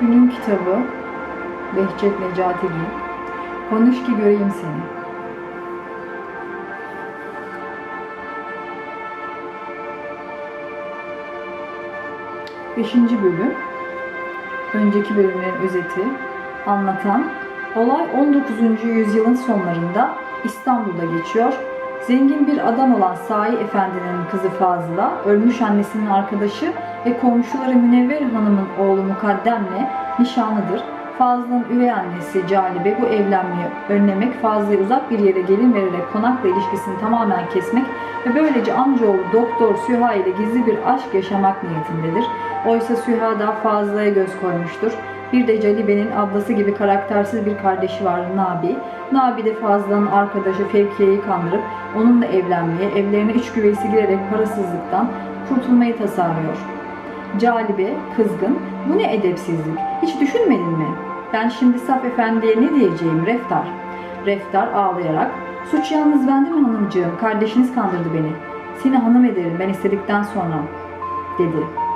Günün kitabı Behçet Necatili. Konuş ki göreyim seni. Beşinci bölüm. Önceki bölümlerin özeti anlatan olay 19. yüzyılın sonlarında İstanbul'da geçiyor. Zengin bir adam olan Sahi Efendi'nin kızı Fazla, ölmüş annesinin arkadaşı ve komşuları Münevver Hanım'ın oğlu Mukaddem'le nişanlıdır. Fazla'nın üvey annesi Calibe bu evlenmeyi önlemek, Fazla'ya uzak bir yere gelin vererek konakla ilişkisini tamamen kesmek ve böylece amcaoğlu Doktor Süha ile gizli bir aşk yaşamak niyetindedir. Oysa Süha da Fazla'ya göz koymuştur. Bir de Calibe'nin ablası gibi karaktersiz bir kardeşi var Nabi. Nabi de Fazla'nın arkadaşı Fevkiye'yi kandırıp onunla evlenmeye, evlerine iç güveysi girerek parasızlıktan kurtulmayı tasarlıyor. Calibe, kızgın, bu ne edepsizlik, hiç düşünmedin mi? Ben şimdi Saf Efendi'ye ne diyeceğim Reftar? Reftar ağlayarak, suç yalnız bende mi hanımcığım, kardeşiniz kandırdı beni. Seni hanım ederim ben istedikten sonra, dedi.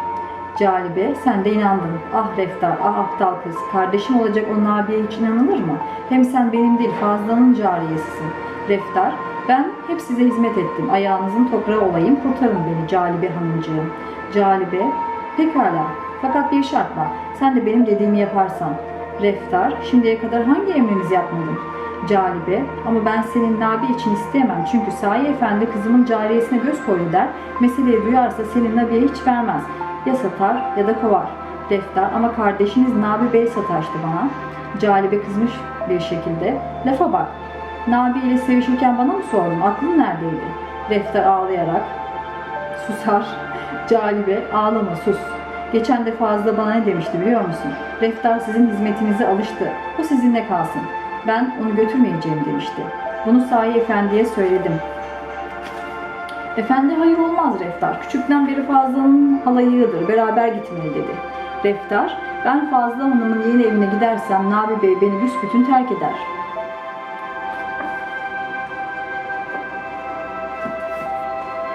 Calibe, sen de inandın. Ah Reftar, ah aptal kız. Kardeşim olacak o Nabiye hiç inanılır mı? Hem sen benim değil, Fazla'nın cariyesisin. Reftar, ben hep size hizmet ettim. Ayağınızın toprağı olayım, kurtarın beni Calibe hanımcığım. Calibe, pekala. Fakat bir şartla, sen de benim dediğimi yaparsan. Reftar, şimdiye kadar hangi emrinizi yapmadım? Calibe, ama ben senin Nabi için isteyemem. Çünkü Sahi Efendi kızımın cariyesine göz koydu der. Meseleyi duyarsa senin Nabi'ye hiç vermez. Ya satar ya da kovar. Defter ama kardeşiniz Nabi Bey sataştı bana. Calibe kızmış bir şekilde. Lafa bak. Nabi ile sevişirken bana mı sordun? Aklın neredeydi? Defter ağlayarak. Susar. Calibe ağlama sus. Geçen de fazla bana ne demişti biliyor musun? Defter sizin hizmetinize alıştı. O sizinle kalsın. Ben onu götürmeyeceğim demişti. Bunu Sahi Efendi'ye söyledim. Efendi hayır olmaz Reftar. Küçükten beri Fazla'nın halayığıdır. Beraber gitmeli dedi. Reftar, ben Fazla Hanım'ın yeni evine gidersem Nabi Bey beni büsbütün terk eder.